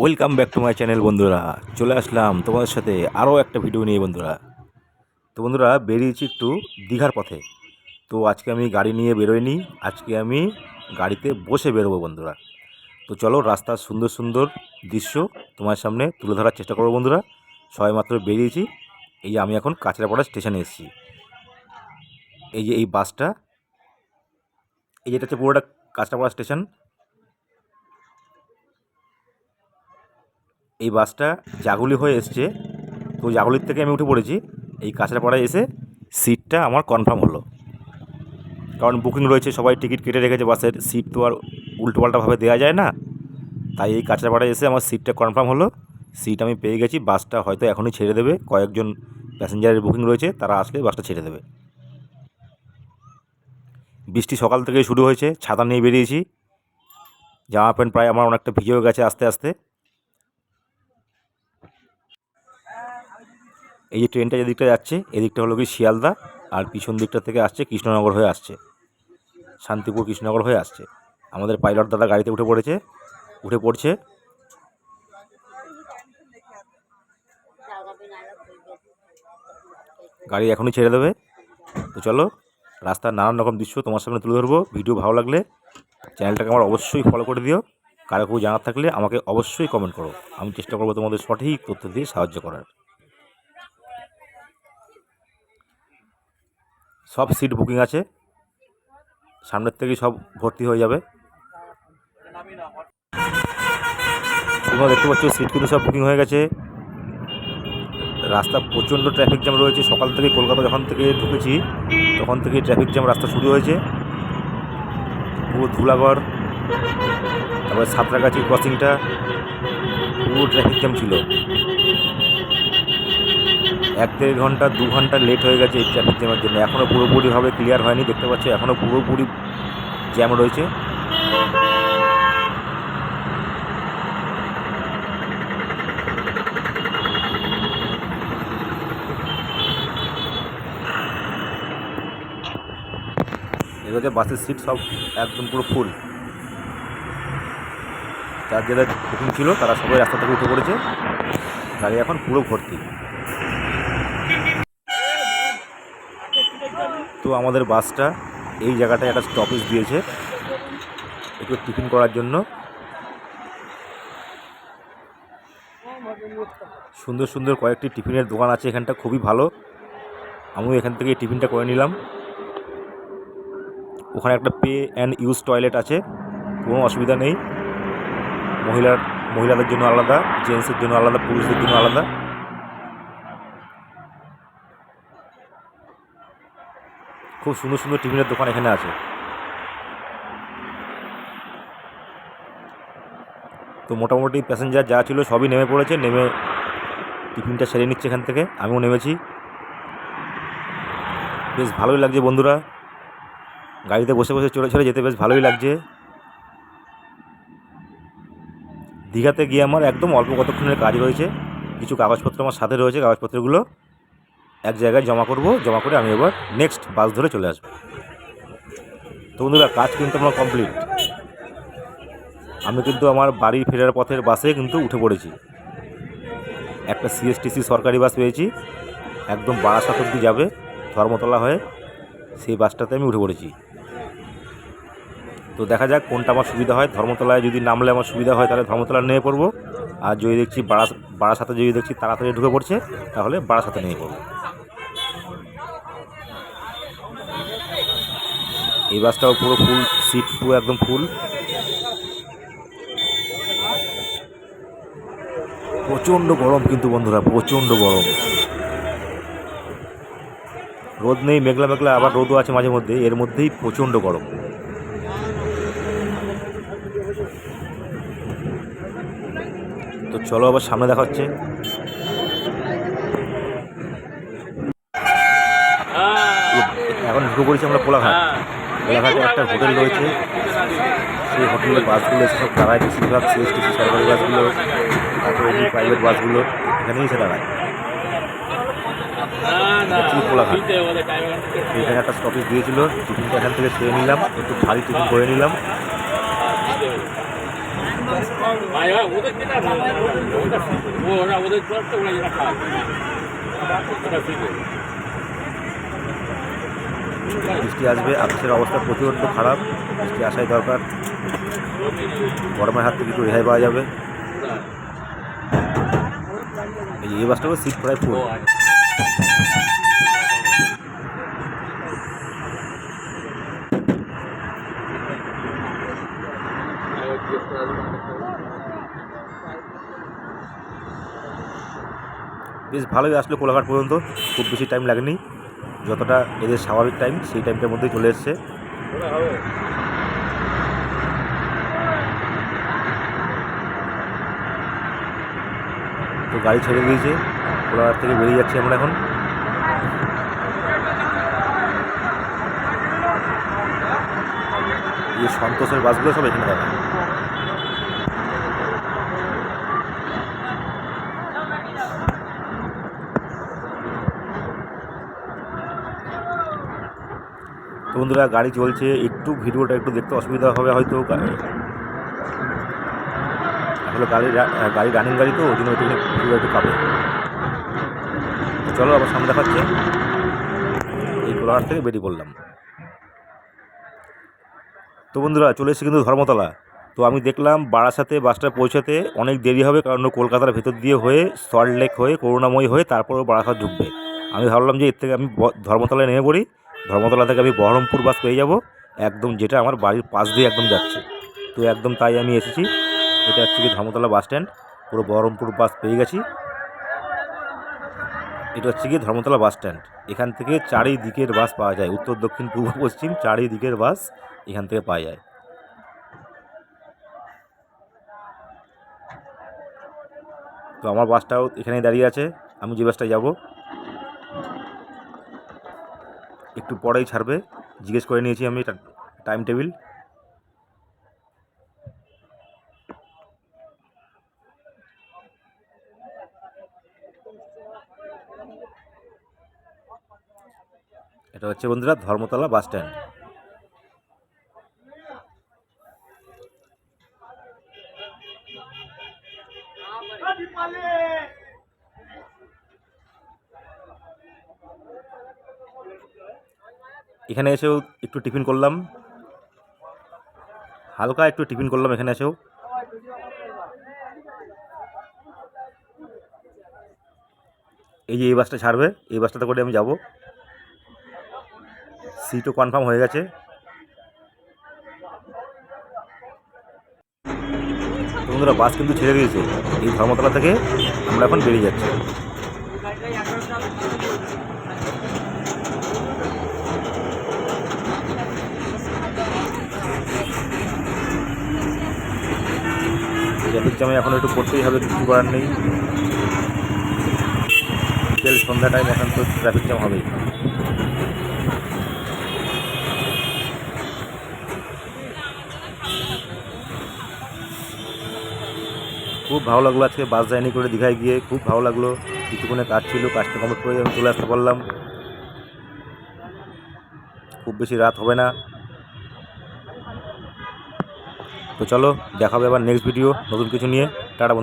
Welcome back to my channel বন্ধুরা। চলে আসলাম তোমাদের সাথে আরও একটা ভিডিও নিয়ে, বন্ধুরা। তো বন্ধুরা, বেরিয়েছি একটু দীঘার পথে। তো আজকে আমি গাড়ি নিয়ে বেরোইনি। আজকে আমি গাড়িতে বসে বেরোবো, বন্ধুরা। তো চলো, রাস্তার সুন্দর সুন্দর দৃশ্য তোমার সামনে তুলে ধরার চেষ্টা করব, বন্ধুরা। সবাই মাত্র বেরিয়েছি। এই আমি এখন কাঁচরাপাড়া স্টেশনে এসেছি। এই যে এই বাসটা, এই যেটা হচ্ছে পুরোটা কাঁচরাপাড়া স্টেশন। এই বাসটা জাগুলি হয়ে এসছে। তো জাগুলির থেকে আমি উঠে পড়েছি। এই কাঁচরাপাড়ায় এসে সিটটা আমার কনফার্ম হলো। কারণ বুকিং রয়েছে, সবাই টিকিট কেটে রেখেছে বাসের। সিট তো আর উল্টোপাল্টাভাবে দেওয়া যায় না। তাই এই কাঁচরাপাড়ায় এসে আমার সিটটা কনফার্ম হলো। সিট আমি পেয়ে গেছি, বাসটা হয়তো এখনই ছেড়ে দেবে। কয়েকজন প্যাসেঞ্জারের বুকিং রয়েছে, তারা আসলে বাসটা ছেড়ে দেবে। বৃষ্টি সকাল থেকে শুরু হয়েছে, ছাতা নিয়ে বেরিয়েছি। জামা প্যান্ট প্রায় আমার অনেকটা ভিজেও গেছে আস্তে আস্তে। এই যে ট্রেনটা যেদিকটা যাচ্ছে এদিকটা হলো কি শিয়ালদা, আর পিছন দিকটা থেকে আসছে কৃষ্ণনগর হয়ে আসছে। শান্তিপুর কৃষ্ণনগর হয়ে আসছে। আমাদের পাইলট দাদা গাড়িতে উঠে পড়েছে, উঠে পড়ছে। গাড়ি এখনই ছেড়ে দেবে। তো চলো, রাস্তার নানান রকম দৃশ্য তোমার সামনে তুলে ধরবো। ভিডিও ভালো লাগলে চ্যানেলটাকে আমার অবশ্যই ফলো করে দিও। কারও কেউ জানার থাকলে আমাকে অবশ্যই কমেন্ট করো। আমি চেষ্টা করব তোমাদের সঠিক তথ্য দিয়ে সাহায্য করার। সব সিট বুকিং আছে। সামনের থেকেই সব ভর্তি হয়ে যাবে। তোমরা দেখতে পাচ্ছ সিট কিন্তু সব বুকিং হয়ে গেছে। রাস্তা প্রচণ্ড ট্রাফিক জ্যাম রয়েছে। সকাল থেকে কলকাতা যখন থেকে ঢুকেছি, তখন থেকে ট্রাফিক জ্যাম রাস্তা শুরু হয়েছে। পুরো ধুলাগড় তারপরে সাঁতরাগাছি ক্রসিংটা পুরো ট্রাফিক জ্যাম ছিল। এক দেড় ঘণ্টা, দু ঘণ্টা লেট হয়ে গেছে এই ট্রাফিক জ্যামের জন্য। এখনও পুরোপুরিভাবে ক্লিয়ার হয়নি, দেখতে পাচ্ছ? এখনও পুরোপুরি জ্যাম রয়েছে। বাসের সিট সব একদম পুরো ফুল যার যারা বুকিং ছিল, তারা সবাই রাস্তা থেকে উঠে পড়েছে। গাড়ি এখন পুরো ভর্তি। আমাদের বাসটা এই জায়গাটায় একটা স্টপেজ দিয়েছে। একটু টিফিন করার জন্য। সুন্দর সুন্দর কয়েকটি টিফিনের দোকান আছে এখানটা, খুবই ভালো। আমিও এখান থেকে টিফিনটা করে নিলাম। ওখানে একটা পে অ্যান্ড ইউজ টয়লেট আছে, কোনো অসুবিধা নেই। মহিলার, মহিলাদের জন্য আলাদা, জেন্টসের জন্য আলাদা, পুরুষদের জন্য আলাদা। খুব সুন্দর সুন্দর টিফিনের দোকান এখানে আছে। তো মোটামুটি প্যাসেঞ্জার যা ছিল সবই নেমে পড়েছে, নেমে টিফিনটা সেরে নিচ্ছে এখান থেকে, আমিও নেমেছি। বেশ ভালোই লাগছে বন্ধুরা। গাড়িতে বসে বসে চড়ে চড়ে যেতে বেশ ভালোই লাগছে। দীঘাতে গিয়ে আমার একদম অল্প কতক্ষণের কাজ রয়েছে। কিছু কাগজপত্র আমার সাথে রয়েছে, কাগজপত্রগুলো। এক জায়গায় জমা করব, জমা করে আমি এবার নেক্সট বাস ধরে চলে আসব। তো বন্ধুরা, কাজ কিন্তু আমার কমপ্লিট আমি কিন্তু আমার বাড়ি ফেরার পথের বাসে কিন্তু উঠে পড়েছি। একটা সিএসটিসি সরকারি বাস পেয়েছি, একদম বারাসাত অব্দি যাবে, ধর্মতলা হয়ে সেই বাসটাতে আমি উঠে পড়েছি। তো দেখা যাক কোনটা আমার সুবিধা হয়। ধর্মতলায় যদি নামলে আমার সুবিধা হয়, তাহলে ধর্মতলা নিয়ে পড়ব। আর যদি দেখছি বাড়া বারাসাতে যদি দেখছি তাড়াতাড়ি ঢুকে পড়ছে, তাহলে বারাসাতে নিয়ে পড়ব। এই বাসটাও পুরো ফুল সিট পুরো একদম ফুল। প্রচণ্ড গরম কিন্তু বন্ধুরা, প্রচণ্ড গরম। রোদ নেই, মেঘলা মেঘলা, আবার রোদও আছে মাঝে মধ্যে, এর মধ্যেই প্রচণ্ড গরম। তো চলো আবার সামনে দেখা হচ্ছে। এখন ঢুকে পড়েছি আমরা কোলাঘাট। কোলাঘাটে একটা হোটেল রয়েছে। সেই হোটেলের বাসগুলো এসে সব দাঁড়ায়, বেশিরভাগ সিএসটিসি সরকারি বাসগুলো, তারপরে প্রাইভেট বাসগুলো, এখানেই এসে দাঁড়ায়। এখানে একটা স্টপেজ দিয়েছিল, টিফিনটা এখান থেকে খেয়ে নিলাম, একটু ভারী টিফিন করে নিলাম। ওদের যেটা খায় ওটা ঠিক আছে। বৃষ্টি আসবে, আকাশের অবস্থা প্রচণ্ড খারাপ, বৃষ্টি আসাই দরকার। গরমের হাত থেকে একটু রেহাই পাওয়া যাবে। এই বাসটাও সিট প্রায় ফুল। বেশ ভালোই আসলো কোলাঘাট পর্যন্ত, খুব বেশি টাইম লাগেনি। যতটা এদের স্বাভাবিক টাইম সেই টাইমটার মধ্যেই চলে এসছে। তো গাড়ি ছেড়ে দিয়েছে, কোলাঘাট থেকে বেরিয়ে যাচ্ছি আমরা এখন। এই সন্তোষের বাসগুলো সব এখানে থাকে বন্ধুরা, গাড়ি চলছে। একটু ভিডিওটা একটু দেখতে অসুবিধা হবে হয়তো আসলে গাড়ি গাড়ি রানিং গাড়ি তো, ওই জন্য একটু ভিডিও একটু পাবে চলো, আবার সামনে দেখাচ্ছে। এই কোলাঘাট থেকে বেরিয়ে পড়লাম। তো বন্ধুরা, চলে এসেছি কিন্তু ধর্মতলা। তো আমি দেখলাম বারাসাতে বাসটা পৌঁছাতে অনেক দেরি হবে, কারণ কলকাতার ভেতর দিয়ে হয়ে সল্ট লেক হয়ে, করুণাময়ী হয়ে তারপর ও বারাসাত ঢুকবে। আমি ভাবলাম যে এর থেকে আমি ধর্মতলায় নেমে পড়ি। ধর্মতলা থেকে আমি বহরমপুর বাস পেয়ে যাব। একদম যেটা আমার বাড়ির পাশ দিয়ে একদম যাচ্ছে। তো একদম তাই আমি এসেছি। এটা হচ্ছে কি ধর্মতলা বাস স্ট্যান্ড। পুরো বহরমপুর বাস পেয়ে গেছি। এটা হচ্ছে গিয়ে ধর্মতলা বাস স্ট্যান্ড। এখান থেকে চারিদিকের বাস পাওয়া যায়। উত্তর, দক্ষিণ, পূর্ব, পশ্চিম চারিদিকের বাস এখান থেকে পাওয়া যায়। তো আমার বাসটাও এখানেই দাঁড়িয়ে আছে। আমি যে বাসটায় যাব একটু পরেই ছাড়বে। জিজ্ঞেস করে নিয়েছি আমি টাইম টেবিল এটা হচ্ছে বন্ধুরা ধর্মতলা বাস স্ট্যান্ড এখানে এসেও একটু টিফিন করলাম। হালকা একটু টিফিন করলাম এখানে এসেও। এই যে এই বাসটা ছাড়বে, এই বাসটাতে করে আমি যাব। সিটও কনফার্ম হয়ে গেছে। বন্ধুরা, বাস কিন্তু ছেড়ে দিয়েছে। এই ধর্মতলা থেকে আমরা এখন বেরিয়ে যাচ্ছি। ট্রাফিক জ্যামে এখন একটু পড়তেই হবে, কিছু করার নেই। বিকেল সন্ধ্যা টাইম এখন তো ট্রাফিক জ্যাম হবেই। খুব ভালো লাগল আজকে বাস জার্নি করে দীঘায় গিয়ে, খুব ভালো লাগল। কিছুক্ষণে কাজ ছিল, কাজটা কমপ্লিট করে আমি চলে আসতে পারলাম। খুব বেশি রাত হবে না। তো চলো দেখাবো এবার নেক্সট ভিডিও নতুন কিছু নিয়ে। টাটা